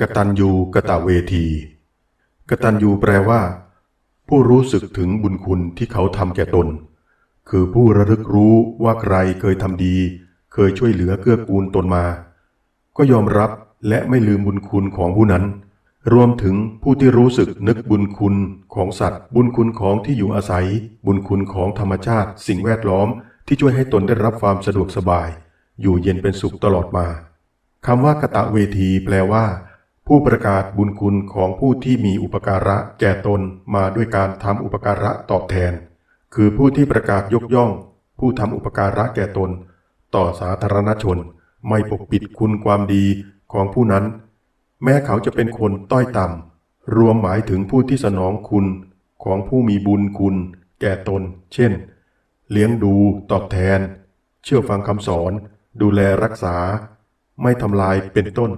กตัญญูกะตะเวที กตัญญูแปลว่า ผู้รู้สึกถึงบุญคุณที่เขาทำแก่ตน คือผู้ระลึกรู้ว่าใครเคยทำดี เคยช่วยเหลือเกื้อกูลตนมา ก็ยอมรับและไม่ลืมบุญคุณของผู้นั้น รวมถึงผู้ที่รู้สึกนึกบุญคุณของสัตว์ บุญคุณของที่อยู่อาศัย บุญคุณของธรรมชาติ สิ่งแวดล้อมที่ช่วยให้ตนได้รับความสะดวกสบาย อยู่เย็นเป็นสุขตลอดมาคำว่ากะตะเวที แปลว่า ผู้ประกาศบุญคุณของผู้ที่มีอุปการะแก่ตนมาด้วยการทำอุปการะตอบแทน คือผู้ที่ประกาศยกย่อง ผู้ทำอุปการะแก่ตน ต่อสาธารณชน ไม่ปกปิดคุณความดีของผู้นั้น แม้เขาจะเป็นคนต้อยต่ำรวมหมายถึงผู้ที่สนองคุณ ของผู้มีบุญคุณ แก่ตน เช่น เลี้ยงดูตอบแทน เชื่อฟังคำสอน ดูแลรักษา ไม่ทำลายเป็นต้น